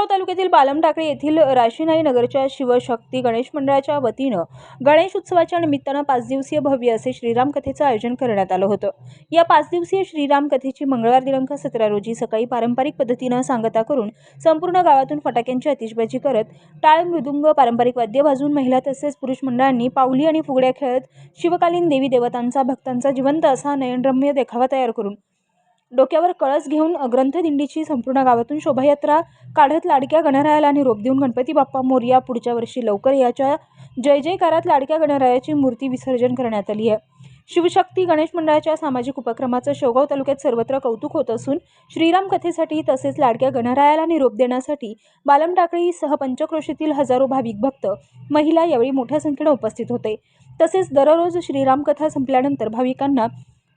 शेवगाव तालुक्यातील बालमटाकळी येथील राशीनाई नगरच्या शिवशक्ती गणेश मंडळाच्या वतीनं गणेश उत्सवाच्या निमित्तानं पाच दिवसीय भव्य असे श्रीराम कथेचं आयोजन करण्यात आलं होतं. या पाच दिवसीय श्रीराम कथेची मंगळवार दिनांक सतरा रोजी सकाळी पारंपरिक पद्धतीनं सांगता करून संपूर्ण गावातून फटाक्यांची आतिषबाजी करत टाळ मृदुंग पारंपरिक वाद्य वाजून महिला तसेच पुरुष मंडळांनी पावली आणि फुगड्या खेळत शिवकालीन देवी देवतांचा भक्तांचा जिवंत असा नयनरम्य देखावा तयार करून डोक्यावर कळस घेऊन ग्रंथदिंडीची संपूर्ण गावातून शोभायात्रा काढत लाडक्या गणरायाला निरोप देऊन गणपती बाप्पा मोरया पुढच्या वर्षी लवकर याच्या जय जयकारात लाडक्या गणरायाची मूर्ती विसर्जन करण्यात आली आहे. शिवशक्ती गणेश मंडळाच्या सामाजिक उपक्रमाचं शेवगाव तालुक्यात सर्वत्र कौतुक होत असून श्रीराम कथेसाठी तसेच लाडक्या गणरायाला निरोप देण्यासाठी बालम टाकळीसह पंचक्रोशीतील हजारो भाविक भक्त महिला यावेळी मोठ्या संख्येने उपस्थित होते. तसेच दररोज श्रीराम कथा संपल्यानंतर भाविकांना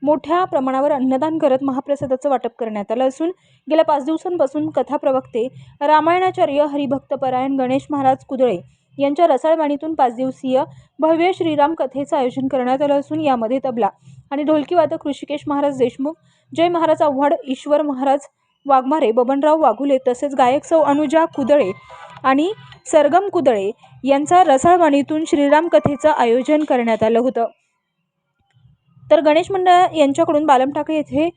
मोठ्या प्रमाणावर अन्नदान करत महाप्रसादाचं वाटप करण्यात आलं असून गेल्या पाच दिवसांपासून कथा प्रवक्ते रामायणाचार्य हरिभक्तपरायण गणेश महाराज कुदळे यांच्या रसाळवाणीतून पाच दिवसीय भव्य श्रीराम कथेचं आयोजन करण्यात आलं असून यामध्ये तबला आणि ढोलकी वादक ऋषिकेश महाराज देशमुख जय महाराज आव्हाड ईश्वर महाराज वाघमारे बबनराव वाघुले तसेच गायक सौ अनुजा कुदळे आणि सरगम कुदळे यांचा रसाळवाणीतून श्रीराम कथेचं आयोजन करण्यात आलं होतं. तर गणेश मंडळ यांच्याकडून बालम येथे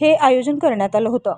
हे आयोजन करण्यात आलं होतं.